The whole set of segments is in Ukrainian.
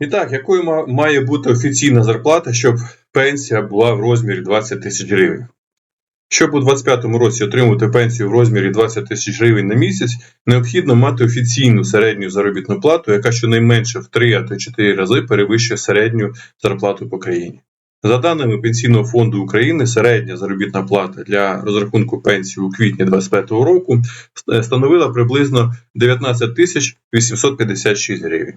І так, якою має бути офіційна зарплата, щоб пенсія була в розмірі 20 тисяч гривень? Щоб у 2025 році отримувати пенсію в розмірі 20 тисяч гривень на місяць, необхідно мати офіційну середню заробітну плату, яка щонайменше в 3 а то 4 рази перевищує середню зарплату по країні. За даними Пенсійного фонду України, середня заробітна плата для розрахунку пенсії у квітні 2025 року становила приблизно 19 тисяч 856 гривень.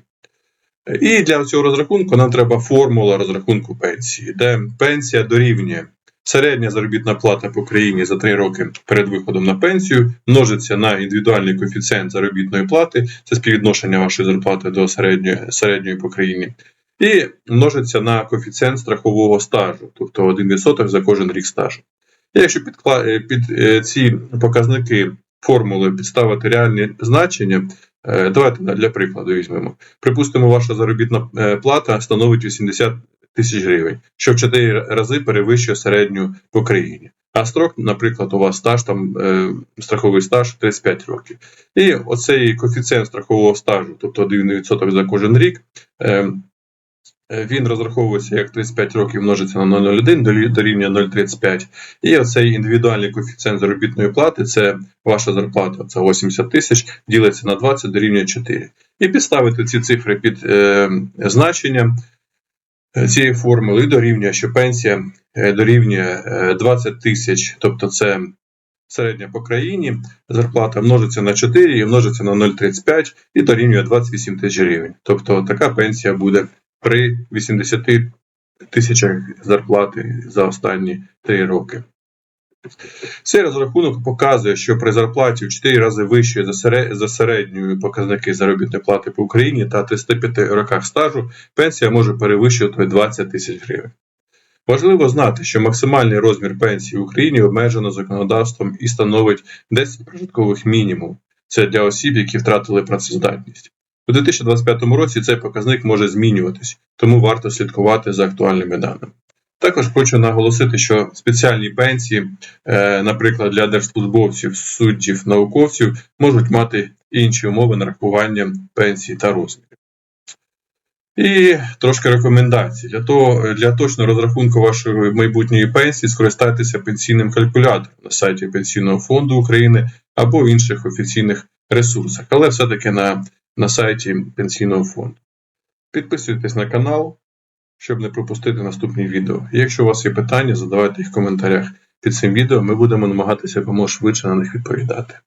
І для цього розрахунку нам треба формула розрахунку пенсії, де пенсія дорівнює середня заробітна плата по країні за 3 роки перед виходом на пенсію, множиться на індивідуальний коефіцієнт заробітної плати, це співвідношення вашої зарплати до середньої, середньої по країні, і множиться на коефіцієнт страхового стажу, тобто 1% за кожен рік стажу. І якщо е, під е, ці показники формули підставити реальні значення, давайте для прикладу візьмемо. Припустимо, ваша заробітна е, плата становить 80 тисяч гривень, що в 4 рази перевищує середню по країні. А строк, наприклад, у вас стаж там е, страховий стаж 35 років. І оцей коефіцієнт страхового стажу, тобто 1% за кожен рік, е, е, він розраховується як 35 років множиться на 0,01 дорі- дорівнює 0,35. І оцей індивідуальний коефіцієнт заробітної плати це ваша зарплата, це 80 тисяч, ділиться на 20 дорівнює 4. І підставити ці цифри під е, значення е, цієї формули і дорівнює, що пенсія е, дорівнює е, 20 тисяч, тобто це середня по країні, зарплата множиться на 4 і множиться на 0,35 і дорівнює 28 тисяч гривень. Тобто така пенсія буде при 80 тисячах зарплати за останні 3 роки. Цей розрахунок показує, що при зарплаті в 4 рази вищої за сере- середньою показники заробітної плати по Україні та 35 роках стажу пенсія може перевищувати 20 тисяч гривень. Важливо знати, що максимальний розмір пенсії в Україні обмежено законодавством і становить 10 прожиткових мінімум. Це для осіб, які втратили працездатність. У 2025 році цей показник може змінюватись, тому варто слідкувати за актуальними даними. Також хочу наголосити, що спеціальні пенсії, е, наприклад, для держслужбовців, суддів, науковців, можуть мати інші умови нарахування пенсії та розмірів. І трошки рекомендацій. Для того, для точного розрахунку вашої майбутньої пенсії скористайтеся пенсійним калькулятором на сайті Пенсійного фонду України або в інших офіційних ресурсах, але все-таки на, на сайті Пенсійного фонду. Підписуйтесь на канал, щоб не пропустити наступні відео. Якщо у вас є питання, задавайте їх в коментарях під цим відео. Ми будемо намагатися якомога швидше на них відповідати.